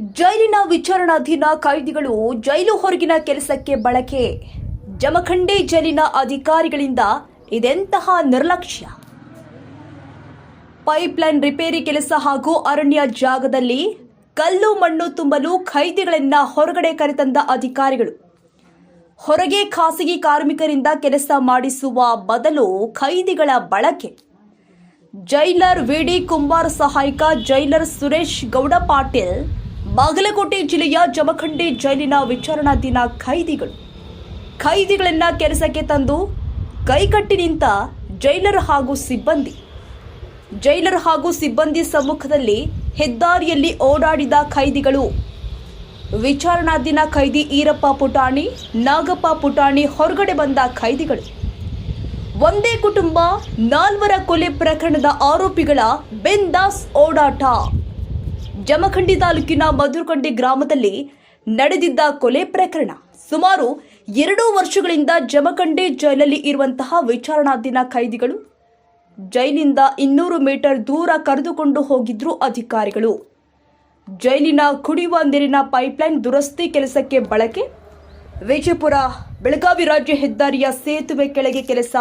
ಜೈಲಿನ ವಿಚಾರಣಾಧೀನ ಕೈದಿಗಳು ಜೈಲು ಹೊರಗಿನ ಕೆಲಸಕ್ಕೆ ಬಳಕೆ. ಜಮಖಂಡಿ ಜೈಲಿನ ಅಧಿಕಾರಿಗಳಿಂದ ಇದೆಂತಹ ನಿರ್ಲಕ್ಷ್ಯ. ಪೈಪ್ಲೈನ್ ರಿಪೇರಿ ಕೆಲಸ ಹಾಗೂ ಅರಣ್ಯ ಜಾಗದಲ್ಲಿ ಕಲ್ಲು ಮಣ್ಣು ತುಂಬಲು ಖೈದಿಗಳನ್ನ ಹೊರಗಡೆ ಕರೆತಂದ ಅಧಿಕಾರಿಗಳು. ಹೊರಗೆ ಖಾಸಗಿ ಕಾರ್ಮಿಕರಿಂದ ಕೆಲಸ ಮಾಡಿಸುವ ಬದಲು ಖೈದಿಗಳ ಬಳಕೆ. ಜೈಲರ್ ವಿಡಿ ಕುಂಬಾರ್ ಸಹಾಯಕ ಜೈಲರ್ ಸುರೇಶ್ ಗೌಡ ಪಾಟೀಲ್ ಬಾಗಲಕೋಟೆ ಜಿಲ್ಲೆಯ ಜಮಖಂಡಿ ಜೈಲಿನ ವಿಚಾರಣಾಧೀನ ಖೈದಿಗಳು. ಖೈದಿಗಳನ್ನ ಕೆಲಸಕ್ಕೆ ತಂದು ಕೈಕಟ್ಟಿ ನಿಂತ ಜೈಲರ್ ಹಾಗೂ ಸಿಬ್ಬಂದಿ. ಜೈಲರ್ ಹಾಗೂ ಸಿಬ್ಬಂದಿ ಸಮ್ಮುಖದಲ್ಲಿ ಹೆದ್ದಾರಿಯಲ್ಲಿ ಓಡಾಡಿದ ಖೈದಿಗಳು. ವಿಚಾರಣಾಧೀನ ಖೈದಿ ಈರಪ್ಪ ಪುಟಾಣಿ, ನಾಗಪ್ಪ ಪುಟಾಣಿ ಹೊರಗಡೆ ಬಂದ ಖೈದಿಗಳು. ಒಂದೇ ಕುಟುಂಬ, ನಾಲ್ವರ ಕೊಲೆ ಪ್ರಕರಣದ ಆರೋಪಿಗಳ ಬೆಂದಾಸ್ ಓಡಾಟ. ಜಮಖಂಡಿ ತಾಲೂಕಿನ ಮಧುರಕಂಡಿ ಗ್ರಾಮದಲ್ಲಿ ನಡೆದಿದ್ದ ಕೊಲೆ ಪ್ರಕರಣ. ಸುಮಾರು ಎರಡು ವರ್ಷಗಳಿಂದ ಜಮಖಂಡಿ ಜೈಲಲ್ಲಿ ಇರುವಂತಹ ವಿಚಾರಣಾಧೀನ ಖೈದಿಗಳು ಜೈಲಿಂದ ಇನ್ನೂರು ಮೀಟರ್ ದೂರ ಕರೆದುಕೊಂಡು ಹೋಗಿದ್ರು ಅಧಿಕಾರಿಗಳು. ಜೈಲಿನ ಕುಡಿಯುವ ನೀರಿನ ಪೈಪ್ಲೈನ್ ದುರಸ್ತಿ ಕೆಲಸಕ್ಕೆ ಬಳಕೆ. ವಿಜಯಪುರ, ಬೆಳಗಾವಿ ರಾಜ್ಯ ಹೆದ್ದಾರಿಯ ಸೇತುವೆ ಕೆಳಗೆ ಕೆಲಸ.